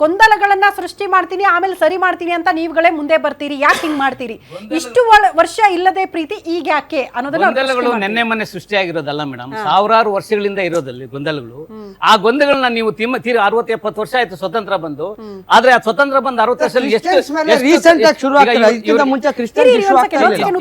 ಗೊಂದಲಗಳನ್ನ ಸೃಷ್ಟಿ ಮಾಡ್ತೀನಿ ಆಮೇಲೆ ಸರಿ ಮಾಡ್ತೀನಿ ಅಂತ ನೀವುಗಳೇ ಮುಂದೆ ಬರ್ತೀರಿ. ಯಾಕೆ ಹಿಂಗ್ ಮಾಡ್ತೀರಿ? ಇಷ್ಟು ವರ್ಷ ಇಲ್ಲದೆ ಪ್ರೀತಿ ಈಗ ಯಾಕೆ ಅನ್ನೋದನ್ನ. ನೆನ್ನೆ ಮೊನ್ನೆ ಸೃಷ್ಟಿಯಾಗಿರೋದಲ್ಲ ಮೇಡಮ್ ಸಾವಿರಾರು ವರ್ಷಗಳಿಂದ ಇರೋದಲ್ಲಿ ಗೊಂದಲಗಳು. ಆ ಗೊಂದಲಗಳನ್ನ ನೀವು ತಿಮ್ಮ ತೀರ ಅರವತ್ ಎಪ್ಪತ್ತು ವರ್ಷ ಆಯ್ತು ಸ್ವತಂತ್ರ ಬಂದು. ಆದ್ರೆ ಆ ಸ್ವತಂತ್ರ ಬಂದು ಅರವತ್ತು ವರ್ಷದಲ್ಲಿ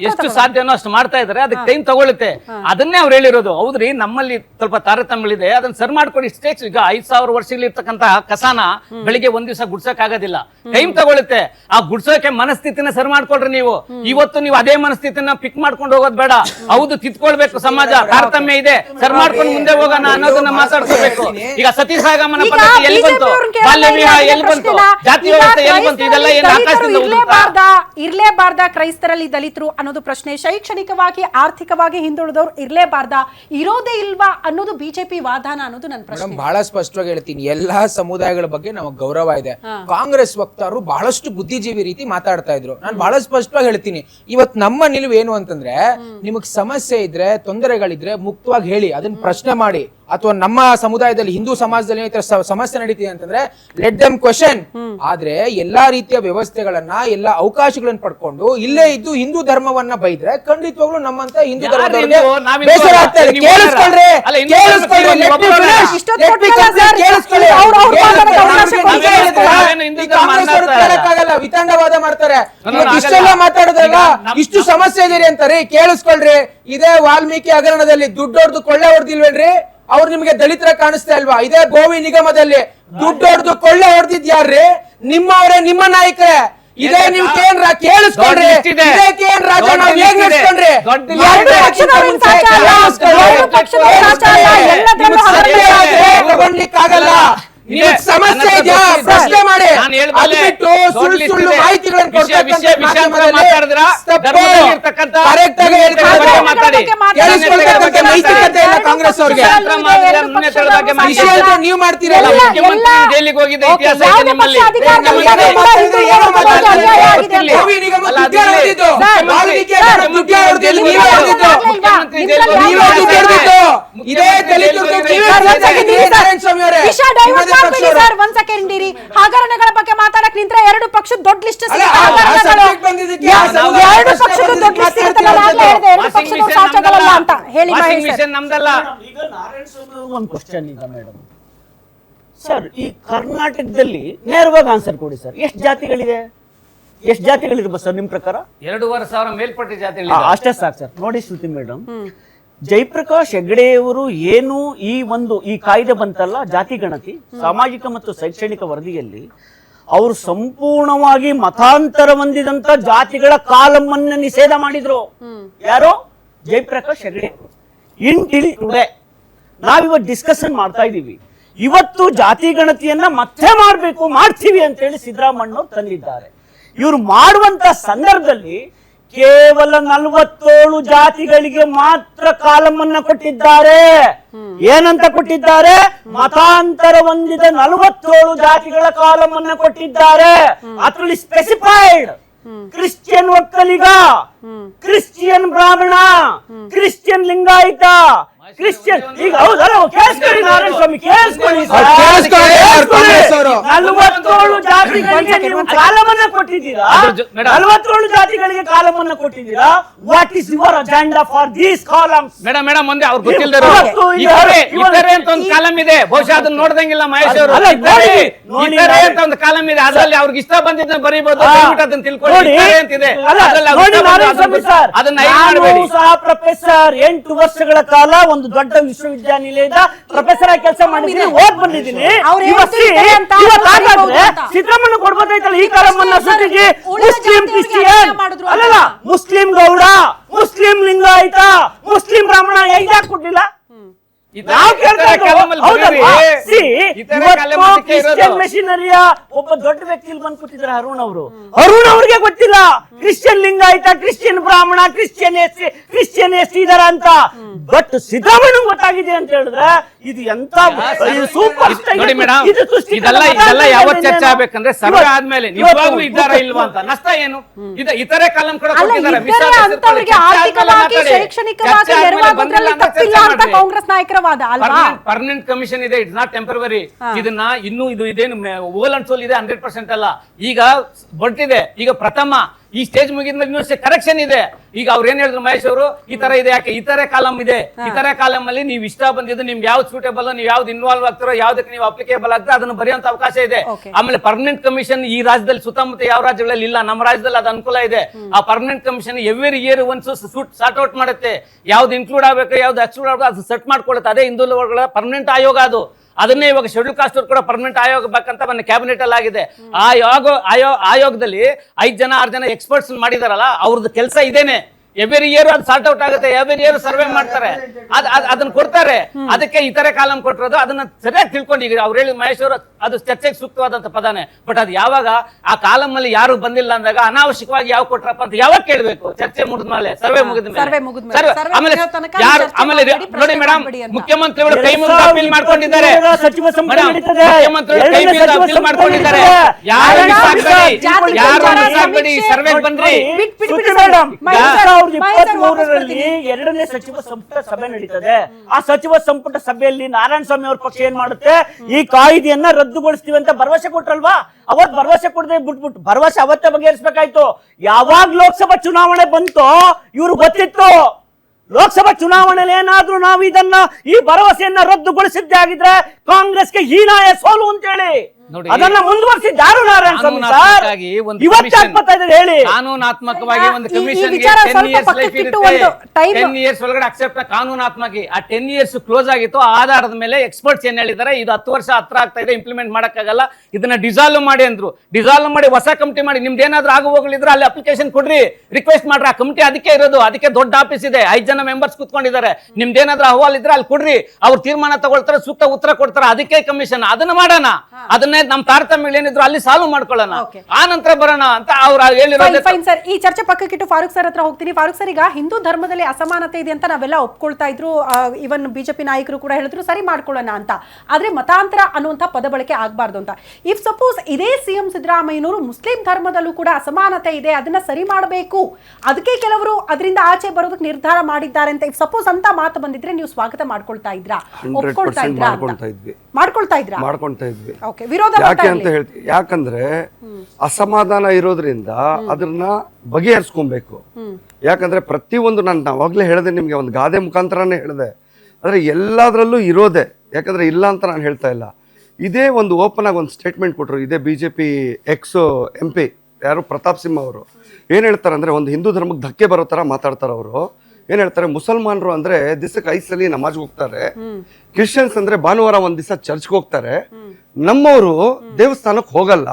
ಎಷ್ಟು ಸಾಧ್ಯನೋ ಅಷ್ಟು ಮಾಡ್ತಾ ಇದಾರೆ. ಅದಕ್ಕೆ ಟೈಮ್ ತಗೊಳುತ್ತೆ ಅದನ್ನೇ ಅವ್ರು ಹೇಳಿರೋದು. ಹೌದ್ರಿ ನಮ್ಮಲ್ಲಿ ಸ್ವಲ್ಪ ತಾರತಮ್ಯಗಳಿದೆ ಅದನ್ನ ಸರ್ ಮಾಡ್ಕೊಂಡು. ಈಗ ಐದ್ ಸಾವಿರ ವರ್ಷಗಳಿರ್ತಕ್ಕಂತಹ ಕಸಾನ ಬೆಳಿಗ್ಗೆ ಒಂದ್ ದಿವಸ ಗುಡ್ಸಕ್ ಆಗೋದಿಲ್ಲ ಟೈಮ್ ತಗೊಳುತ್ತೆ. ಆ ಗುಡ್ಸೋಕೆ ಮನಸ್ಥಿತಿನ ಸರಿ ಮಾಡ್ಕೊಳ್ರಿ ನೀವು. ಇವತ್ತು ನೀವು ಅದೇ ಮನಸ್ಥಿತಿನ ಪಿಕ್ ಮಾಡ್ಕೊಂಡು ಹೋಗೋದ್ ಬೇಡ. ಹೌದು ತಿದ್ಕೊಳ್ಬೇಕು ಸಮಾಜ. ತಾರತಮ್ಯ ಇದೆ. ಸರಿ ಮಾಡ್ಕೊಂಡು ಮುಂದೆ ಹೋಗೋಣ ಅನ್ನೋದನ್ನ ಮಾತಾಡ್ಕೋಬೇಕು. ಈಗ ಸತೀಶ್ ಆಗಮನ ಪದ್ಧತಿ ಎಲ್ಲಿ ಬಂತು? ಬಾಲ್ಯ ವಿವಾಹ ಎಲ್ಲಿ ಬಂತು? ಜಾತಿ ವ್ಯವಸ್ಥೆ ಎಲ್ಲಿ ಬಂತು? ಇದೆಲ್ಲ ಏನು ಕ್ರೈಸ್ತರಲ್ಲಿ ಆಕಾಶದಿಂದ ಇರ್ಲೇಬಾರ್ದ? ಇರ್ಲೇಬಾರ್ದಾ ಕ್ರೈಸ್ತರಲ್ಲಿ ದಲಿತರು ಅನ್ನೋದು ಪ್ರಶ್ನೆ. ಶೈಕ್ಷಣಿಕವಾಗಿ ಆರ್ಥಿಕವಾಗಿ ಹಿಂದುಳಿದವರು ಇರ್ಲೇಬಾರ್ದ ಇರೋದೇ ಇಲ್ವಾ ಅನ್ನೋದು ಬಿಜೆಪಿ ವಾದಾನ ಅನ್ನೋದು ನನ್ನ ಪ್ರಶ್ನೆ. ಬಹಳ ಸ್ಪಷ್ಟವಾಗಿ ಹೇಳ್ತೀನಿ. ಎಲ್ಲಾ ಸಮುದಾಯಗಳ ಬಗ್ಗೆ ನಾವು ಗೌರವ ಇದೆ. ಕಾಂಗ್ರೆಸ್ ವಕ್ತಾರರು ಬಹಳಷ್ಟು ಬುದ್ಧಿಜೀವಿ ರೀತಿ ಮಾತಾಡ್ತಾ ಇದ್ರು. ನಾನು ಬಹಳ ಸ್ಪಷ್ಟವಾಗಿ ಹೇಳ್ತೀನಿ. ಇವತ್ ನಮ್ಮ ನಿಲುವು ಏನು ಅಂತಂದ್ರೆ ನಿಮಗ್ ಸಮಸ್ಯೆ ಇದ್ರೆ ತೊಂದರೆಗಳಿದ್ರೆ ಮುಕ್ತವಾಗಿ ಹೇಳಿ ಅದನ್ನ ಪ್ರಶ್ನೆ ಮಾಡಿ. ಅಥವಾ ನಮ್ಮ ಸಮುದಾಯದಲ್ಲಿ ಹಿಂದೂ ಸಮಾಜದಲ್ಲಿ ಈ ತರ ಸಮಸ್ಯೆ ನಡೀತಿದೆ ಅಂತಂದ್ರೆ ಲೆಟ್ ದಮ್ ಕ್ವಶನ್ ಆದ್ರೆ ಎಲ್ಲಾ ರೀತಿಯ ವ್ಯವಸ್ಥೆಗಳನ್ನ ಎಲ್ಲಾ ಅವಕಾಶಗಳನ್ನ ಪಡ್ಕೊಂಡು ಇಲ್ಲೇ ಇದ್ದು ಹಿಂದೂ ಧರ್ಮವನ್ನ ಬೈದ್ರೆ ಖಂಡಿತವಾಗ್ಲೂ ನಮ್ಮಂತ ಹಿಂದೂ ಧರ್ಮದವ್ರಿಗೆ ವಿತಂಡವಾದ ಮಾಡ್ತಾರೆ. ಇಷ್ಟೆಲ್ಲ ನಮ್- ಇಷ್ಟು ಸಮಸ್ಯೆ ಇದೀರಿ ಅಂತಾರೆ. ಕೇಳಿಸ್ಕೊಳ್ರಿ. ಇದೇ ವಾಲ್ಮೀಕಿ ಹಗರಣದಲ್ಲಿ ದುಡ್ಡು ಹೊಡೆದು ಕೊಳ್ಳೆ ಹೊಡೆದಿಲ್ವೇನ್ರಿ? ಅವ್ರು ನಿಮಗೆ ದಲಿತರ ಕಾಣಿಸ್ತಾ ಇಲ್ವಾ? ಇದೇ ಗೋವಿ ನಿಗಮದಲ್ಲಿ ದುಡ್ಡು ಹೊಡೆದು ಕೊಳ್ಳೆ ಹೊಡೆದಿದ್ಯಾರ್ರಿ? ನಿಮ್ಮ ನಿಮ್ಮವರೇ ನಿಮ್ಮ ನಾಯಕರೇ. ಇದೇ ನಿಮ್ ಕೇಂದ್ರ ಕೇಳಿಸ್ಕೊಂಡ್ರಿ. ಇದೆ. ಕೇಂದ್ರ ರಾಜ ನಾವ್ ಹೇಗ್. ನಡೆಸ್ಕೊಂಡ್ರಿ ತಗೊಂಡ್ಲಿಕ್ಕಾಗಲ್ಲ ಸಮಸ್ಯೆ ಇದೆಯಾ? ಪ್ರಶ್ನೆ ಮಾಡಿ. ನಾನು ಹೇಳ್ಬಲ್ಲೆ. ಅದ್ ಸುಳ್ಳು ಸುಳ್ಳು. ಮಾಹಿತಿಗಳನ್ನು ಕಾಂಗ್ರೆಸ್ ಅವ್ರಿಗೆ. ನೀವು ಮಾಡ್ತೀರಲ್ಲ. ಮುಖ್ಯಮಂತ್ರಿ ಮುಖ್ಯ ಜೈಲಿಗೆ ಹೋಗಿದ್ದ ನೀವೇ ಇತಿಹಾಸ ನಿಮ್ಮಲ್ಲಿ. ಇದೇ. ವಿಷಯ ಡೈವರ್ಟ್ ಮಾಡ್ಬೇಡಿ. ಸರ್ ಒಂದ್ ಸೆಕೆಂಡ್ ಇರಿ. ಹಗರಣಗಳ ಬಗ್ಗೆ ಮಾತಾಡಕ್ ನಿಂತ್ರ ಎರಡು ಪಕ್ಷ ದೊಡ್ಡ ಲಿಸ್ಟ್ ಆ- ಆ ಬಂದಿದ್ದಕ್ಕೆ ಎರಡು ಪಕ್ಷದ ದೊಡ್ಡ ಲಿಸ್ಟ್ ಇರುತ್ತಲ್ಲ ನಾನು ಹೇಳಿದೆ ಎರಡು ಪಕ್ಷದ ಅಂತ ಹೇಳಿ ಮಹೇಶ್ ಸರ್. ನಮ್ದಲ್ಲ. ಈಗ ನಾರಾಯಣ ಸ್ವಾಮಿ ಒಂದು ಕ್ವಶನ್ ಈಗ ಮೇಡಮ್ ಸರ್ ಈ ಕರ್ನಾಟಕದಲ್ಲಿ ನೇರವಾಗಿ ಆನ್ಸರ್ ಕೊಡಿ ಸರ್. ಎಷ್ಟು ಜಾತಿಗಳಿದೆ? ಎಷ್ಟು ಜಾತಿಗಳಿರ್ಬೋದು ಸರ್ ನಿಮ್ಮ ಪ್ರಕಾರ? ಎರಡೂವರೆ ಸಾವಿರ ಮೇಲ್ಪಟ್ಟ ಜಾತಿಗಳು ಜಾತಿಗಳಿದೆ ಅಷ್ಟೇ ಸಾಕು ಸರ್. ನೋಡಿ ಶ್ರುತಿ ಮೇಡಮ್ ಜಯಪ್ರಕಾಶ್ ಹೆಗ್ಡೆಯವರು ಏನು ಈ ಒಂದು ಈ ಕಾಯ್ದೆ ಬಂತಲ್ಲ ಜಾತಿ ಗಣತಿ, ಸಾಮಾಜಿಕ ಮತ್ತು ಶೈಕ್ಷಣಿಕ ವರದಿಯಲ್ಲಿ ಅವರು ಸಂಪೂರ್ಣವಾಗಿ ಮತಾಂತರ ಹೊಂದಿದಂತ ಜಾತಿಗಳ ಕಾಲಮ್ಮನ್ನ ನಿಷೇಧ ಮಾಡಿದ್ರು. ಯಾರು? Jayaprakash Hegde until today ನಾವಿವತ್ತು ಡಿಸ್ಕಷನ್ ಮಾಡ್ತಾ ಇದ್ದೀವಿ. ಇವತ್ತು ಜಾತಿ ಗಣತಿಯನ್ನ ಮತ್ತೆ ಮಾಡಬೇಕು, ಮಾಡ್ತೀವಿ ಅಂತ ಹೇಳಿ ಸಿದ್ದರಾಮಣ್ಣವ್ರು ತಂದಿದ್ದಾರೆ. ಇವರು ಮಾಡುವಂತ ಸಂದರ್ಭದಲ್ಲಿ ಕೇವಲ ನಲವತ್ತೇಳು ಜಾತಿಗಳಿಗೆ ಮಾತ್ರ ಕಾಲಮನ್ನ ಕೊಟ್ಟಿದ್ದಾರೆ. ಏನಂತ ಕೊಟ್ಟಿದ್ದಾರೆ? ಮತಾಂತರ ಹೊಂದಿದ ನಲವತ್ತೇಳು ಜಾತಿಗಳ ಕಾಲಮನ್ನ ಕೊಟ್ಟಿದ್ದಾರೆ. ಅದರಲ್ಲಿ specified Christian Vokkaliga Christian Brahmin Christian Lingayat Christian. ಈಗ ಹೌದಲ್ಲ ಕೇಳಿಸ್ಕೊಳ್ಳಿ ನಾರಾಯಣ ಸ್ವಾಮಿ ಕೇಳಿಸ್ಕೊಳ್ಳಿ ನಲವತ್ತೇಳು ಜಾತಿಗಳಿಗೆ ನೀವು ಕಾಲಮನ್ನ ಕೊಟ್ಟಿದ್ದೀರಾ. ನಲವತ್ತೇಳು ಜಾತಿಗಳಿಗೆ ಕಾಲಮನ್ನ ಕೊಟ್ಟಿದ್ದೀರಾ? What is your agenda for these columns madam madam ಮುಂದೆ ಅವ್ರು ಗೊತ್ತಿಲ್ಲದೆ ಇತರೆ ಇತರೆ ಅಂತ ಒಂದು ಕಾಲಂ ಇದೆ. ಬಹುಶಃ ಅದನ್ನ ನೋಡ್ದಂಗಿಲ್ಲ ಮಹೇಶ್ ಅವರು. ಅಲ್ಲ, ನೋಡಿ, ಇತರೆ. ಅಂತ ಒಂದು ಕಾಲಂ ಇದೆ. ಅದರಲ್ಲಿ ಅವ್ರಿಗೆ ಇಷ್ಟ ಬಂದಿದ್ದನ್ನ ಬರೀಬಹುದು ಅದನ್ನ ತಿಳ್ಕೊಳ್ಳಿ. ಅಂತಿದೆ ಅಲ್ಲ, ನೋಡಿ ನಾರಾಯಣ ಸ್ವಾಮಿ ಅದನ್ನ ಸರ್, ಅದನ್ನ ಹೈಡ್ ಮಾಡಬೇಡಿ. ಸಹ ಪ್ರೊಫೆಸರ್ ಎಂಟು ವರ್ಷಗಳ ಕಾಲ ಒಂದು ದೊಡ್ಡ ವಿಶ್ವವಿದ್ಯಾನಿಲಯದ ಪ್ರೊಫೆಸರ್ ಆಗಿ ಕೆಲಸ ಮಾಡಿದ್ರೆ ಹೋಗ್ ಬಂದಿದ್ದೀನಿ. ಸಿದ್ದರಾಮಣ್ಣ ಕೊಡ್ಬೋದಾಯ್ತಲ್ಲ ಈ ಸುದ್ದಿಗೆ? ಉಳಿದ ಮುಸ್ಲಿಂ ಕ್ರಿಶ್ಚಿಯನ್. ಅಲ್ಲಲ್ಲ Muslim Gowda Muslim Lingayat Muslim Brahmin ಯಾಕೆ ಕೊಟ್ಟಿಲ್ಲ ಕ್ರಿಶ್ಚಿಯನ್ ಮೆಷಿನರಿಯ ಒಬ್ಬ ದೊಡ್ಡ ವ್ಯಕ್ತಿ ಬಂದ್ ಕೂತಿದ್ದಾರೆ ಅರುಣ್ ಅವರು. ಅರುಣ್ ಅವ್ರಿಗೆ ಗೊತ್ತಿಲ್ಲ. Christian Lingayat Christian Brahmin Christian S Christian S ಇದಾರ ಅಂತ. ಬಟ್ ಸಿದ್ದರಾಮಯ್ಯ ಗೊತ್ತಾಗಿದೆ ಅಂತ ಹೇಳಿದ್ರೆ ಇದು ಎಂತ ಸೂಪರ್ ಇದೆಲ್ಲ ಇದೆಲ್ಲ ಯಾವತ್ ಚರ್ಚೆ ಆಗ್ಬೇಕಂದ್ರೆ ಸಭೆ ಆದ್ಮೇಲೆ ನಿಜವಾಗ್ಲೂ ಇದ್ದಾರಾ ಇಲ್ವಾ ಅಂತ. ನಷ್ಟ ಏನು? ಇದ ಇತರೆ ಕಾಲಂ ಕೂಡ ಶೈಕ್ಷಣಿಕವಾಗಿ ಕಾಂಗ್ರೆಸ್ ನಾಯಕರ ಅಲ್ವಾ? ಪರ್ಮನೆಂಟ್ ಕಮಿಷನ್ ಇದೆ ಇಟ್ಸ್ ನಾಟ್ ಟೆಂಪರರಿ ಇದನ್ನ ಇನ್ನು ಇದು ಇದೇನು ಓಲ್ ಅಂಡ್ ಸೋಲ್ ಇದೆ ಹಂಡ್ರೆಡ್ ಪರ್ಸೆಂಟ್ ಅಲ್ಲ. ಈಗ ಬರ್ತಿದೆ. ಈಗ ಪ್ರಥಮ ಈ ಸ್ಟೇಜ್ ಮುಗಿದ ಇನ್ನೂ ಕರೆಕ್ಷನ್ ಇದೆ. ಈಗ ಅವ್ರು ಏನ್ ಹೇಳಿದ್ರು ಮಹೇಶ್ ಅವರು ಈ ತರ ಇದೆ ಯಾಕೆ? ಈ ತರ ಕಾಲಮ್ ಇದೆ. ಈ ತರ ಕಾಲಮ್ ಅಲ್ಲಿ ನೀವು ಇಷ್ಟ ಬಂದಿದ್ದು ನಿಮ್ಗೆ ಯಾವ್ದು ಸೂಟೇಬಲ್ ನೀವು ಯಾವ್ದು ಇನ್ವಾಲ್ವ್ ಆಗ್ತಾರೋ ಯಾವ್ದಕ್ಕೆ ನೀವು ಅಪ್ಲಿಕೇಬಲ್ ಆಗ್ತಾ ಅದನ್ನ ಬರೆಯುವಂತ ಅವಕಾಶ ಇದೆ. ಆಮೇಲೆ ಪರ್ಮನೆಂಟ್ ಕಮಿಷನ್ ಈ ರಾಜ್ಯದಲ್ಲಿ ಸುತ್ತಮುತ್ತ ಯಾವ ರಾಜ್ಯಗಳಲ್ಲಿ ಇಲ್ಲ ನಮ್ಮ ರಾಜ್ಯದಲ್ಲಿ ಅದು ಅನುಕೂಲ ಇದೆ. ಆ permanent commission every year once sort out ಮಾಡುತ್ತೆ. ಯಾವ್ದು ಇನ್ಕ್ಲೂಡ್ ಆಗ್ಬೇಕು ಯಾವ್ದು ಎಕ್ಸ್ಕ್ಲೂಡ್ ಆಗಬೇಕು ಅದು ಸೆಟ್ ಮಾಡ್ಕೊಳ್ಳುತ್ತೆ. ಅದೇ ಹಿಂದುಳಿದ ಪರ್ಮನೆಂಟ್ ಆಯೋಗ ಅದು. ಅದನ್ನೇ ಇವಾಗ ಶೆಡ್ಯೂಲ್ ಕಾಸ್ಟ್ ಕೂಡ ಪರ್ಮನೆಂಟ್ ಆಯೋಗ ಬೇಕಂತ ಮೊನ್ನೆ ಕ್ಯಾಬಿನೆಟ್ ಅಲ್ಲಿ ಆಗಿದೆ. ಆ ಯೋಗ ಆಯೋ ಆಯೋಗದಲ್ಲಿ ಐದು ಜನ, ಆರು ಜನ ಎಕ್ಸ್ಪರ್ಟ್ಸ್ ಮಾಡಿದಾರಲ್ಲ ಅವ್ರದ್ದು ಕೆಲಸ ಇದೇನೆ. ಎವ್ರಿ ಇಯರ್ ಅದು ಸಾರ್ಟ್ ಔಟ್ ಆಗುತ್ತೆ. ಎವ್ರಿ ಇಯರ್ ಸರ್ವೆ ಮಾಡ್ತಾರೆ. ಅದ್ ಅದ್- ಅದನ್ನ ಕೊಡ್ತಾರೆ. ಅದಕ್ಕೆ ಇತರ ಕಾಲಂ ಕೊಟ್ಟಿರೋದು. ಅದನ್ನ ಸರಿಯಾಗಿ ತಿಳ್ಕೊಂಡು ಈಗ ಅವ್ರು ಹೇಳಿ ಮಹೇಶ್ ಅವರು ಅದು ಚರ್ಚೆಗೆ ಸೂಕ್ತವಾದಂತ ಪದಾನೆ. ಬಟ್ ಅದು ಯಾವಾಗ ಆ ಕಾಲಂ ಅಲ್ಲಿ ಯಾರು ಬಂದಿಲ್ಲ ಅಂದಾಗ ಅನಾವಶ್ಯಕವಾಗಿ ಯಾವ ಕೊಟ್ರಪ್ಪ ಅಂತ ಯಾವಾಗ ಕೇಳಬೇಕು? ಚರ್ಚೆ ಮುಗಿದ್ಮೇಲೆ ಸರ್ವೆ ಮುಗಿದ ಸರ್ವೆ ಮುಗಿದ್ಮೇಲೆ. ಆಮೇಲೆ ಯಾರು ಆಮೇಲೆ ನೋಡಿ ಮೇಡಮ್ ಮುಖ್ಯಮಂತ್ರಿಗಳು ಕೈ ಅಪೀಲ್ ಮಾಡ್ಕೊಂಡಿದ್ದಾರೆ. ಮುಖ್ಯಮಂತ್ರಿಗಳು ಕೈ ಎರಡನೇ ಅಪೀಲ್ ಮಾಡ್ಕೊಂಡಿದ್ದಾರೆ. ಯಾರು ಸರ್ವೆ ಬನ್ರಿ ಸಾವಿರದ ಇಪ್ಪತ್ತ್ ಬರ್ತೀನಿ. ಎರಡನೇ ಸಚಿವ ಸಂಪುಟ ಸಭೆ ನಡೀತದೆ. ಆ ಸಚಿವ ಸಂಪುಟ ಸಭೆಯಲ್ಲಿ ನಾರಾಯಣ ಸ್ವಾಮಿ ಅವ್ರ ಪಕ್ಷ ಏನ್ ಮಾಡುತ್ತೆ? ಈ ಕಾಯ್ದೆಯನ್ನ ರದ್ದುಗೊಳಿಸ್ತೀವಿ ಅಂತ ಭರವಸೆ ಕೊಟ್ರಲ್ವಾ? ಅವತ್ ಭರವಸೆ ಕೊಡದೆ ಬಿಟ್ಬಿಟ್ಟು ಭರವಸೆ ಅವತ್ತೆ ಬಗೆಹರಿಸಬೇಕಾಯ್ತು. ಯಾವಾಗ ಲೋಕಸಭಾ ಚುನಾವಣೆ ಬಂತೋ ಇವ್ರು ಗೊತ್ತಿತ್ತು? ಲೋಕಸಭಾ ಚುನಾವಣೆಯಲ್ಲಿ ಏನಾದ್ರೂ ನಾವು ಇದನ್ನ ಈ ಭರವಸೆಯನ್ನ ರದ್ದುಗೊಳಿಸಿದ್ದೆ ಆಗಿದ್ರೆ ಕಾಂಗ್ರೆಸ್ಗೆ ಹೀನಾಯ ಸೋಲು ಅಂತ ಹೇಳಿ ಅದನ್ನ ಮುಂದುವರಿಸಿ ಯಾರು ನಾರಾಯಣ ಸ್ವಾಮಿ ಸರ್ ಕಾನೂನಾತ್ಮಕವಾಗಿ ಒಂದು ಇವತ್ತೇ commission- ಬರ್ತಾ ಇದ್ದಾರೆ ಹೇಳಿ. ಕಾನೂನಾತ್ಮಕವಾಗಿ ಒಂದು ಈ- ಈ ಕಮಿಷನ್ ವಿಚಾರ ಸ್ವಲ್ಪ ಪಕ್ಕಕ್ಕಿಟ್ಟು ಒಂದು time- ಟೆನ್ ಇಯರ್ಸ್ ಒಳಗಡೆ ಅಕ್ಸೆಪ್ಟ್ ಕಾನೂನಾತ್ಮಕವಾಗಿ ಆ ಟೆನ್ ಇಯರ್ಸ್ ಕ್ಲೋಸ್ ಆಗಿತ್ತು ಆ ಆಧಾರದ ಮೇಲೆ ಎಕ್ಸ್ಪರ್ಟ್ಸ್ ಏನ್ ಹೇಳಿದ್ದಾರೆ ಇದು ಹತ್ತು ವರ್ಷ ಹತ್ರ ಆಗ್ತಾ ಇದೆ ಇಂಪ್ಲಿಮೆಂಟ್ ಮಾಡಕ್ಕಾಗಲ್ಲ ಇದನ್ನ ಡಿಸಾಲ್ವ್ ಮಾಡಿ ಅಂದ್ರು. ಡಿಸಾಲ್ವ್ ಮಾಡಿ ಹೊಸ ಕಮಿಟಿ ಮಾಡಿ ನಿಮ್ದು ಏನಾದ್ರೂ ಆಗು ಹೋಗ್ಲಿದ್ರೆ ಅಲ್ಲಿ ಅಪ್ಲಿಕೇಶನ್ ಕೊಡ್ರಿ. ರಿಕ್ವೆಸ್ಟ್ ಮಾಡ್ರಿ ಆ ಕಮಿಟಿ ಅದಕ್ಕೆ ಇರೋದು ಅದಕ್ಕೆ ದೊಡ್ಡ ಆಫೀಸ್ ಇದೆ. ಐದು ಜನ ಮೆಂಬರ್ಸ್ ಕುತ್ಕೊಂಡಿದ್ದಾರೆ. ನಿಮ್ದೇನಾದ್ರೂ ಅಹವಾಲ್ ಇದ್ರೆ ಅಲ್ಲಿ ಕೊಡ್ರಿ. ಅವ್ರು ತೀರ್ಮಾನ ತಗೊಳ್ತಾರೆ ಸೂಕ್ತ ಉತ್ತರ ಕೊಡ್ತಾರೆ. ಅದಕ್ಕೆ ಕಮಿಷನ್ ಅದನ್ನ ಮಾಡೋಣ. ಅದನ್ನೇ ನಮ್ ತಾರತಮ್ಯ ಏನಿದ್ರು ಅಲ್ಲಿ ಸಾಲ್ವ್ ಮಾಡ್ಕೊಳ್ಳೋಣ. ಆ ನಂತರ ಬರೋಣ ಅಂತ ಅವ್ರು ಹೇಳಿರೋದು. ಫೈನ್ ಸರ್ ಈ ಚರ್ಚೆ ಪಕ್ಕಕ್ಕಿಟ್ಟು ಫಾರೂಕ್ ಸರ್ ಹತ್ರ ಹೋಗ್ತೀನಿ. ಫಾರೂಕ್ ಸರ್ ಈಗ ಹಿಂದೂ ಧರ್ಮದಲ್ಲಿ ಅಸಮಾನತೆ ಇದೆ ಅಂತ ನಾವೆಲ್ಲ ಒಪ್ಕೊಳ್ತಾ ಇದ್ರು. ಇವನ್ ಬಿಜೆಪಿ ನಾಯಕರು ಕೂಡ ಹೇಳಿದ್ರು ಸರಿ ಮಾಡ್ಕೊಳ್ಳೋಣ ಅಂತ. ಆದ್ರೆ ಮತಾಂತರ ಅನ್ನುವಂಥ ಪದ ಬಳಕೆ ಆಗಬಾರ್ದು ಅಂತ. ಇಫ್ ಸಪೋಸ್ ಇದೇ ಸಿಎಂ ಸಿದ್ದರಾಮಯ್ಯನವರು ಮುಸ್ಲಿಂ ಧರ್ಮದಲ್ಲೂ ಕೂಡ ಅಸಮಾನತೆ ಇದೆ ಅದನ್ನ ಸರಿ ಮಾಡಬೇಕು. ಅದಕ್ಕೆ ಕೆಲವರು ಅದರಿಂದ ಆಚೆ ಬರೋದಕ್ಕೆ ನಿರ್ಧಾರ ಮಾಡಿದ್ದಾರೆ ಅಂತ. ಇಫ್ ಸಪೋಸ್ ಅಂತ ಮಾತು ಬಂದಿದ್ರೆ ನೀವು ಸ್ವಾಗತ ಮಾಡ್ಕೊಳ್ತಾ ಇದ್ರಾ? ಒಪ್ಕೊಳ್ತಾ ಇದ್ರಾ ಇದ್ವಿ. ಮಾಡ್ಕೊಳ್ತಾ ಇದ್ರಾ? ಮಾಡ್ಕೊಳ್ತಾ ಇದ್ವಿ. ಓಕೆ ವಿರೋಧ ಯಾಕೆ ಅಂತ. ಹೇಳ್ತೀವಿ ಯಾಕಂದ್ರೆ ಅಸಮಾಧಾನ ಇರೋದ್ರಿಂದ ಅದನ್ನ ಬಗೆಹರಿಸ್ಕೊಬೇಕು. ಯಾಕಂದ್ರೆ ಪ್ರತಿಯೊಂದು ನಾನು ನಾವಾಗಲೇ ಹೇಳಿದೆ ನಿಮಗೆ ಒಂದು ಗಾದೆ ಮುಖಾಂತರನೇ ಹೇಳಿದೆ. ಆದ್ರೆ ಎಲ್ಲದರಲ್ಲೂ ಇರೋದೆ. ಯಾಕಂದ್ರೆ ಇಲ್ಲ ಅಂತ ನಾನು ಹೇಳ್ತಾ ಇಲ್ಲ. ಇದೇ ಒಂದು ಓಪನ್ ಆಗಿ ಒಂದು ಸ್ಟೇಟ್ಮೆಂಟ್ ಕೊಟ್ಟರು ಇದೇ B J P ex M P ಯಾರು ಪ್ರತಾಪ್ ಸಿಂಹ ಅವರು. ಏನು ಹೇಳ್ತಾರೆ ಅಂದರೆ ಒಂದು ಹಿಂದೂ ಧರ್ಮಕ್ಕೆ ಧಕ್ಕೆ ಬರೋ ಥರ ಮಾತಾಡ್ತಾರೆ ಅವರು ಏನ್ ಹೇಳ್ತಾರೆ ಮುಸಲ್ಮಾನರು ಅಂದ್ರೆ ದಿವಸಕ್ಕೆ ಐದು ನಮಾಜ್ ನಮಾಜ್ಗೆ ಹೋಗ್ತಾರೆ. ಕ್ರಿಶ್ಚಿಯನ್ಸ್ ಅಂದ್ರೆ ಭಾನುವಾರ ಒಂದ್ ದಿವಸ ಚರ್ಚ್ಗೆ ಹೋಗ್ತಾರೆ. ನಮ್ಮವರು ದೇವಸ್ಥಾನಕ್ಕೆ ಹೋಗಲ್ಲ.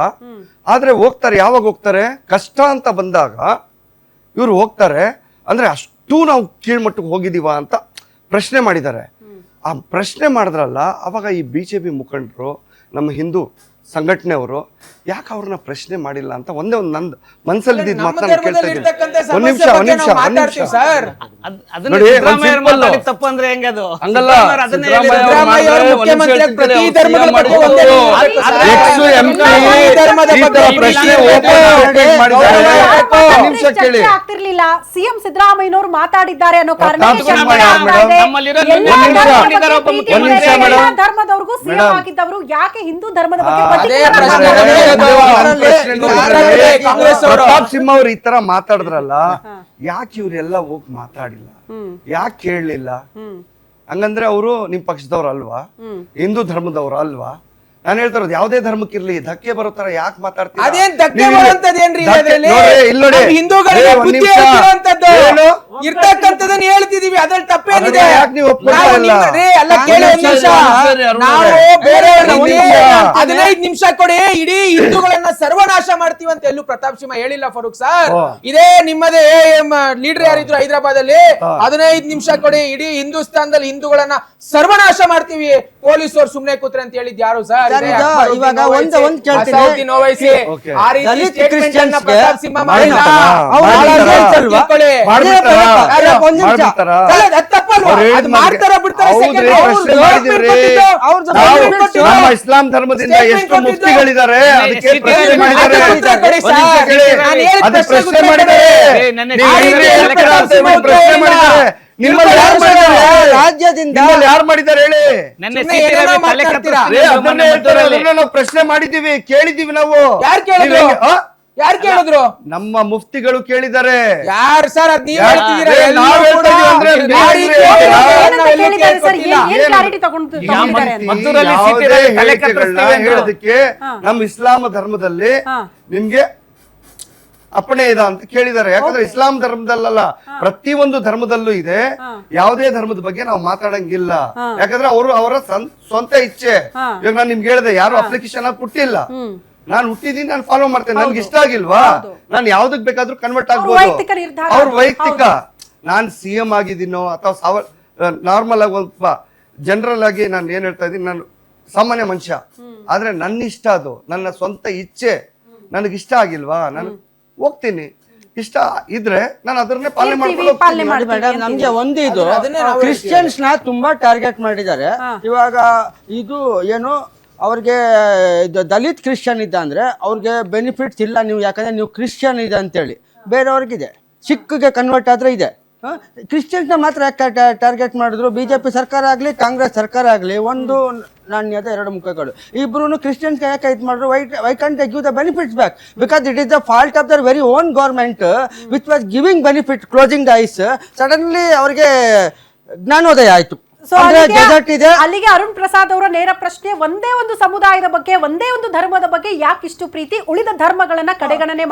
ಆದ್ರೆ ಹೋಗ್ತಾರೆ ಯಾವಾಗ ಹೋಗ್ತಾರೆ? ಕಷ್ಟ ಅಂತ ಬಂದಾಗ ಇವ್ರು ಹೋಗ್ತಾರೆ. ಅಂದ್ರೆ ಅಷ್ಟು ನಾವು ಕೀಳ್ಮಟ್ಟಕ್ಕೆ ಹೋಗಿದೀವ ಅಂತ ಪ್ರಶ್ನೆ ಮಾಡಿದ್ದಾರೆ. ಆ ಪ್ರಶ್ನೆ ಮಾಡಿದ್ರಲ್ಲ ಅವಾಗ ಈ ಬಿ ಜೆ ಪಿ ಮುಖಂಡರು ನಮ್ಮ ಹಿಂದೂ ಸಂಘಟನೆಯವರು ಯಾಕೆ ಅವ್ರನ್ನ ಪ್ರಶ್ನೆ ಮಾಡಿಲ್ಲ ಅಂತ ಒಂದೇ ಒಂದು ನಂದು ಮನ್ಸಲ್ಲಿ ಇದ್ದಿದ್ದು ಮಾತ್ರ ಮಾತನ್ನ ಕೇಳ್ತಾ ಇದ್ದೀನಿ. ನಿಮಿಷ ನಿಮಿಷ ನಿಮಿಷ. ಸರ್. ನೋಡಿ, ಒಂದ್ ತಪ್ಪು ಅಂದ್ರೆ ಹೆಂಗೆ ಅದು? ಹಂಗಲ್ಲ. ಎಕ್ಸು ಎಂ ಪಿ ಈ ತರ ಪ್ರಶ್ನೆ ಮಾಡಿದ್ದಾರೆ. ನಿಮಿಷ ಕೇಳಿ ಆಗ್ತಿರ್ಲಿಲ್ಲ. ಸಿಎಂ ಸಿದ್ದರಾಮಯ್ಯನವರು ಮಾತಾಡಿದ್ದಾರೆ ಅನ್ನೋ ಕಾರಣ ಧರ್ಮದವ್ರಿಗೂ ಸಿಎಂ. ಆಗಿದ್ದವರು ಯಾಕೆ ಹಿಂದೂ ಧರ್ಮದ ಬಗ್ಗೆ ಪ್ರತಾಪ್ ಸಿಂಹ ಅವ್ರು ಈ ತರ ಮಾತಾಡಿದ್ರಲ್ಲ ಯಾಕೆ ಇವ್ರೆಲ್ಲ ಹೋಗಿ ಮಾತಾಡಿಲ್ಲ? ಯಾಕೆ ಕೇಳಲಿಲ್ಲ ಹಂಗಂದ್ರೆ ಅವರು ನಿಮ್ ಪಕ್ಷದವ್ರು ಅಲ್ವಾ? ಹಿಂದೂ ಧರ್ಮದವ್ರು ಅಲ್ವಾ? ನಾನು ಹೇಳ್ತಾ ಇರೋದು ಯಾವುದೇ ಧರ್ಮಕ್ಕಿರ್ಲಿ ಧಕ್ಕೆ ಬರೋ ತರ ಯಾಕೆ ಮಾತಾಡ್ತೀವಿ ಅದೇನ್ ಧಕ್ಕೆ ಹಿಂದೂಗಳಿಗೆ ಬುದ್ಧಿ. ಹೇಳ್ತಿದೀವಿ ಅದ್ರಲ್ಲಿ ತಪ್ಪೇನಿದೆ. ಅದನ್ನ ಯಾಕ್ ನೀವು ಅಲ್ಲ ಕೇಳಿ ಒಂದ್ ನಿಮಿಷ. ಸರಿ, ನಾವು ಬೇರೆಯವ್ರನ್ನ ನಿಮಿಷ. ಹದಿನೈದು ನಿಮಿಷ ಕೊಡಿ ಇಡೀ ಹಿಂದೂಗಳನ್ನ ಸರ್ವನಾಶ ಮಾಡ್ತೀವಿ ಅಂತ ಎಲ್ಲೂ ಪ್ರತಾಪ್ ಸಿಂಹ ಹೇಳಿಲ್ಲ ಫರೂಕ್ ಸರ್. ಇದೇ ನಿಮ್ಮದೇ ಲೀಡರ್ ಯಾರಿದ್ರು ಹೈದರಾಬಾದ್ ಅಲ್ಲಿ ಹದಿನೈದು ನಿಮಿಷ ಕೊಡಿ ಇಡೀ ಹಿಂದೂಸ್ತಾನದಲ್ಲಿ ಹಿಂದೂಗಳನ್ನ ಸರ್ವನಾಶ ಮಾಡ್ತೀವಿ. ಪೊಲೀಸರು ಸುಮ್ನೆ ಕೂತ್ರೆ ಅಂತ ಹೇಳಿದ್ ಯಾರು ಸರ್? ಸರ್, ಇದೇ ಇವಾಗ ಒಂದ್- ಒಂದ್ ಕೇಳ್ತೀನಿ. ಅಸಾವುದ್ದೀನ್ ಆ ರೀತಿ ದಲಿತ statement ಅನ್ನ ಕ್ರಿಶ್ಚಿಯನ್ಸ್ಗೆ ಪ್ರತಾಪ್ ಸಿಂಹ ಮಾಡಿಲ್ಲ. ಅವ್ರು ಮಾಡ್ಬಿಡ್ತಾರಾ? ಆಳಾಗಿ ತಿಳ್ಕೊಳ್ಳಿ. ಮಾಡ್ಬಿಡ್ತಾರಾ? ಒಂದ್ ನಿಮಿಷ. ಅಲ್ಲ, ಅದ್ ತಪ್ಪಲ್ವಾ? ಅವ್ರು ಅದ್ ಹೇಳಿದ್ ಮಾಡ್ತಾರ ಬಿಡ್ತಾರ ಹೌದ್ರಿ, second ಪ್ರಶ್ನೆ ಅವ್ರು ಮಾಡಿದ್ದೀವ್ರಿ. statement ಕೊಟ್ಟಿದ್ದು, ಅವ್ರು ನಾವು statement ಕೊಟ್ಟಿದ್ದು. ನಮ್ಮ ಇಸ್ಲಾಂ ಧರ್ಮದಿಂದ Statement ಎಷ್ಟು ಮುಕ್ತಿಗಳಿದ್ದಾರೆ ಮುಫ್ತಿಗಳಿದ್ದಾರೆ ಅದಕ್ಕೆ statement ಪ್ರಶ್ನೆ ಮಾಡಿದ್ದಾರೆ ಅದಕ್ಕೆ ಉತ್ತರ ಕೊಡಿ ಒಂದ್ ನಿಮಿಷ ಸರ್. ಕೇಳಿ. ನಾನು ಹೇಳಿದ ಅದಕ್ಕೆ ಪ್ರಶ್ನೆಗೆ ಪ್ರಶ್ನೆ ಉತ್ತರ ಮಾಡಿದ್ದಾರೆ ಏ, ನನ್ನ ನೀವು ಹಿಂದೆ ರೀತಿ ಹೇಳ್ತೀರಾ ಅಂತ ಹೇಳಿ ಪ್ರಶ್ನೆ ಪ್ರಶ್ನೆ ಮಾಡಿದ್ದಾರೆ ಮಾಡಿದ್ದಾರೆ ರಾಜ್ಯದಿಂದ ಯಾರು ಮಾಡಿದ್ದಾರೆ ಹೇಳಿ ನೆನ್ನೆ ಸುಮ್ನೆ ಸಿ ಟಿ ಏನೇನೋ ರವಿ ತಲೆ ಮಾತಾಡ್ತೀರಾ? ಕತ್ತರಿಸ್ತಿದ್ರು ಏ, ಮೊನ್ನೆ ಅದನ್ನೇ ಹೇಳ್ತಾರೆ, ಮದ್ದೂರಲ್ಲಿ. ಅದನ್ನ ನಾವು ಪ್ರಶ್ನೆ ಮಾಡಿದೀವಿ ಕೇಳಿದೀವಿ ನಾವು ಯಾರ್ ಕೇಳಿದ್ರು? ನೀವ್ ಹೆಂಗೆ- ಆ? ಯಾರು ಕೇಳಿದ್ರು ನಮ್ಮ ಮುಫ್ತಿಗಳು ಕೇಳಿದ್ದಾರೆ ಯಾರ್ ಸರ್ ಅದ್ ನೀವ್ ಯಾರ್- ಹೇಳ್ತಿದ್ದೀರಾ ಏ, ಎಲ್ಲರೂ ನಾವ್ ಹೇಳ್ತಾ ಇದೀವಿ ಅಂದ್ರೆ ಆ ನೀವ್ ರೀತಿ ಹೇಳ್ತಾ ಹೋಗಿ ಇದೀರಾ? ನಾವು ಏನಂತ ಕೇಳಿದ್ದಾರೆ ಸರ್ ಕೇಳ್ಕೊಟ್ಟಿಲ್ಲ. ಏನ್ ಕ್ಲಾರಿಟಿ ತಗೊಂಡು ಈಗ ತಗೊಂಡಿದ್ದಾರೆ ಅಂತ? ಮದ್ದೂರಲ್ಲಿ ಯಾವುದೇ ಸಿ ಟಿ ರವಿ ತಲೆ ಹೇಳಿಕೆಗಳನ್ನ ಅಂದ್ರು. ಹೇಳೋದಕ್ಕೆ ನಮ್ಮ ಇಸ್ಲಾಂ ಧರ್ಮದಲ್ಲಿ ಹಾ. ನಿಮ್ಗೆ ಅಪ್ಪಣೆ ಇದ ಅಂತ ಕೇಳಿದ್ದಾರೆ. ಯಾಕಂದ್ರೆ ಇಸ್ಲಾಂ ಧರ್ಮದಲ್ಲ ಪ್ರತಿ ಒಂದು ಧರ್ಮದಲ್ಲೂ ಇದೆ. ಯಾವುದೇ ಧರ್ಮದ ಬಗ್ಗೆ ನಾವು ಮಾತಾಡಂಗಿಲ್ಲ. ಯಾಕಂದ್ರೆ ಅವರು ಅವರ ಸ್ವಂತ ಇಚ್ಛೆ. ಇವಾಗ ನಾನು ನಿಮ್ಗೆ ಹೇಳಿದೆ ಯಾರು ಅಪ್ಲಿಕೇಶನ್ ಆಗಿ ಹುಟ್ಟಿಲ್ಲ ನಾನು ಹುಟ್ಟಿದೀನಿ ನಾನು ಫಾಲೋ ಮಾಡ್ತೇನೆ. ನನ್ಗೆ ಇಷ್ಟ ಆಗಿಲ್ವಾ? ನಾನು ಯಾವ್ದಕ್ ಬೇಕಾದ್ರೂ ಕನ್ವರ್ಟ್ ಆಗ್ಬೋದು. ಅವ್ರ ವೈಯಕ್ತಿಕ. ನಾನ್ ಸಿ ಎಂ ಆಗಿದ್ದೀನೋ ಅಥವಾ ಸಾವ ನಾರ್ಮಲ್ ಆಗಿ ಒಬ್ಬ ಜನರಲ್ ಆಗಿ ನಾನು ಏನ್ ಹೇಳ್ತಾ ಇದ್ದೀನಿ ನಾನು ಸಾಮಾನ್ಯ ಮನುಷ್ಯ. ಆದ್ರೆ ನನ್ನ ಇಷ್ಟ ಅದು. ನನ್ನ ಸ್ವಂತ ಇಚ್ಛೆ. ನನಗಿಷ್ಟ ಆಗಿಲ್ವಾ? ನಾನು ಹೋಗ್ತೀನಿ. ಇಷ್ಟ ಇದ್ರೆ ನಾನು ಅದನ್ನೇ ಪಾಲನೆ ಮಾಡ್ಕೊಂಡು ಪಾಲನೆ ಹೋಗ್ತೀನಿ. ಮಾಡ್ತೀವಿ ನಮ್ಗೆ ಒಂದು ಇದು ಅದನ್ನೇ ನಾವು ಕ್ರಿಶ್ಚಿಯನ್ಸ್ನ ತುಂಬಾ ಟಾರ್ಗೆಟ್ ಮಾಡಿದ್ದಾರೆ. ಇವಾಗ ಇದು ಏನು ಅವ್ರಿಗೆ ಇದು ದಲಿತ್ ಕ್ರಿಶ್ಚಿಯನ್ ಇದ್ದ ಅಂದ್ರೆ ಅವ್ರಿಗೆ ಬೆನಿಫಿಟ್ಸ್ ಇಲ್ಲ ನೀವು ಯಾಕಂದ್ರೆ ನೀವು ಕ್ರಿಶ್ಚಿಯನ್ ಇದೆ ಅಂತೇಳಿ. ಬೇರೆಯವ್ರಿಗಿದೆ. ಸಿಕ್ಕಿಗೆ ಕನ್ವರ್ಟ್ ಆದ್ರೆ ಇದೆ. ಕ್ರಿಶ್ಚಿಯನ್ಸ್ನ ಮಾತ್ರ ಯಾಕೆ ಟಾರ್ಗೆಟ್ ಮಾಡಿದ್ರು? ಬಿಜೆಪಿ ಸರ್ಕಾರ ಆಗಲಿ ಕಾಂಗ್ರೆಸ್ ಸರ್ಕಾರ ಆಗಲಿ ಒಂದು ನಾಣ್ಯದ ಎರಡು ಮುಖಗಳು. ಇಬ್ಬರು ಕ್ರಿಶ್ಚಿಯನ್ಸ್ಗೆ ಯಾಕೆ ಇದು ಮಾಡಿದ್ರು why why take give the benefits back because it is the fault of their very own government which was giving benefit closing the eyes suddenly ಅವರಿಗೆ ಜ್ಞಾನೋದಯ ಆಯ್ತು. ಸೊ ಅಂದ್ರೆ ಅಲ್ಲಿಗೆ ಇದೆ. ಅಲ್ಲಿಗೆ ಅರುಣ್ ಪ್ರಸಾದ್ ಅವರ ನೇರ ಪ್ರಶ್ನೆ ಒಂದೇ ಒಂದು ಸಮುದಾಯದ ಬಗ್ಗೆ ಒಂದೇ ಒಂದು ಧರ್ಮದ ಬಗ್ಗೆ ಯಾಕೆ ಇಷ್ಟು ಪ್ರೀತಿ? ಉಳಿದ ಧರ್ಮಗಳನ್ನ ಕಡೆಗಣನೆ uh.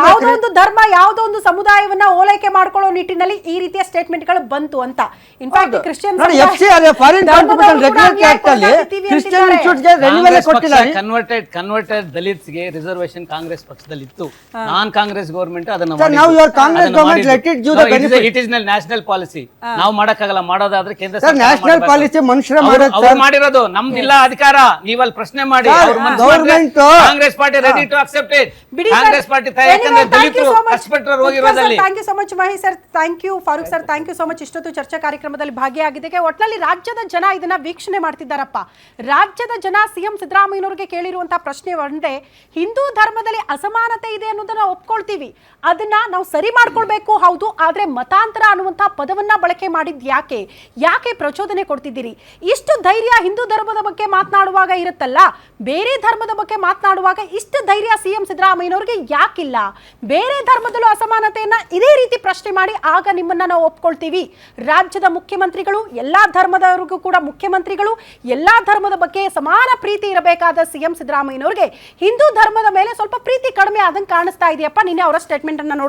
ಯಾವುದೋ ಒಂದು ಧರ್ಮ ಯಾವುದೋ ಒಂದು ಸಮುದಾಯವನ್ನ ಓಲೈಕೆ ಮಾಡ್ಕೊಳ್ಳೋ ನಿಟ್ಟಿನಲ್ಲಿ ಈ ರೀತಿಯ ಸ್ಟೇಟ್ಮೆಂಟ್ಗಳು ಬಂತು ಅಂತ. In fact Christian. Converted converted ದಲಿತ್ಸ್ಗೆ reservation Congress ಪಕ್ಷದಲ್ಲಿ ಇತ್ತು ನಾನ್ ಕಾಂಗ್ರೆಸ್ ಗೌರ್ಮೆಂಟ್ ಅದನ್ನ. ಇಟ್ ಇಸ್ ನ್ಯಾಷನಲ್ ಪಾಲಿಸಿ ನಾವು ಮಾಡಕ್ಕಾಗಲ್ಲ ಮಾಡೋದಾದ್ರೆ ಕೇಂದ್ರ ಸರ್ ಸರ್ಕಾರ ಮನುಷ್ಯರ ಮಾಡಿರೋದು ನಮ್ದಿಲ್ಲ ಅಧಿಕಾರ ನೀವಲ್ಲಿ ಪ್ರಶ್ನೆ ಮಾಡಿ Congress party ready to accept it Congress party ಯಾಕಂದ್ರೆ ದಲಿತರು ಕಷ್ಟಪಟ್ಟರು ಹೋಗಿರೋದಲ್ಲಿ thank you so much Mahi sir thank you Farooq sir thank you so much ಇಷ್ಟೊತ್ತು ಚರ್ಚಾ ಕಾರ್ಯಕ್ರಮದಲ್ಲಿ ಭಾಗಿಯಾಗಿದ್ದಕ್ಕೆ ಒಟ್ನಲ್ಲಿ ರಾಜ್ಯದ ಜನ ಇದನ್ನ ವೀಕ್ಷಣೆ ಮಾಡ್ತಿದ್ದಾರಪ್ಪ. ರಾಜ್ಯದ ಜನ ಸಿಎಂ ಸಿದ್ದರಾಮಯ್ಯನವರಿಗೆ ಕೇಳಿರುವಂತಹ ಪ್ರಶ್ನೆ ಒಂದೇ ಹಿಂದೂ ಧರ್ಮದಲ್ಲಿ ಅಸಮಾನತೆ ಇದೆ ಅನ್ನೋದನ್ನ ಒಪ್ಕೊಳ್ತೀವಿ. ಅದನ್ನ ನಾವು ಸರಿ ಮಾಡ್ಕೊಳ್ಬೇಕು, ಹೌದು. ಆದ್ರೆ ಮತಾಂತರ ಅನ್ನುವಂತಹ ಪದವನ್ನ ಬಳಕೆ ಮಾಡಿದ್ ಯಾಕೆ? ಯಾಕೆ ಪ್ರಚೋದನೆ ಕೊಡ್ತಿದ್ದೀರಿ? ಇಷ್ಟು ಧೈರ್ಯ ಹಿಂದೂ ಧರ್ಮದ ಬಗ್ಗೆ ಮಾತನಾಡುವಾಗ ಇರುತ್ತಲ್ಲ? ಬೇರೆ ಧರ್ಮದ ಬಗ್ಗೆ ಮಾತನಾಡುವಾಗ ಇಷ್ಟು ಧೈರ್ಯ ಸಿಎಂ ಸಿದ್ದರಾಮಯ್ಯನವ್ರಿಗೆ ಯಾಕಿಲ್ಲ? ಬೇರೆ ಧರ್ಮದಲ್ಲೂ ಅಸಮಾನತೆಯನ್ನ ಇದೇ ರೀತಿ ಪ್ರಶ್ನೆ ಮಾಡಿ ಆಗ ನಿಮ್ಮನ್ನ ನಾವು ಒಪ್ಕೊಳ್ತೀವಿ. ರಾಜ್ಯದ ಮುಖ್ಯಮಂತ್ರಿಗಳು, ಎಲ್ಲಾ ಧರ್ಮದವರಿಗೂ ಕೂಡ ಮುಖ್ಯಮಂತ್ರಿಗಳು, ಎಲ್ಲಾ ಧರ್ಮದ ಬಗ್ಗೆ ಸಮಾನ ಪ್ರೀತಿ ಇರಬೇಕಾದ ಸಿಎಂ ಸಿದ್ದರಾಮಯ್ಯನವ್ರಿಗೆ ಹಿಂದೂ ಧರ್ಮದ ಮೇಲೆ ಸ್ವಲ್ಪ ಪ್ರೀತಿ ಕಡಿಮೆ ಆದಂಗೆ ಕಾಣಿಸ್ತಾ ಇದೆಯಪ್ಪ. ನಿನ್ನೆ ಅವರ ಸ್ಟೇಟ್ಮೆಂಟ್ ಅನ್ನ ನೋಡಿ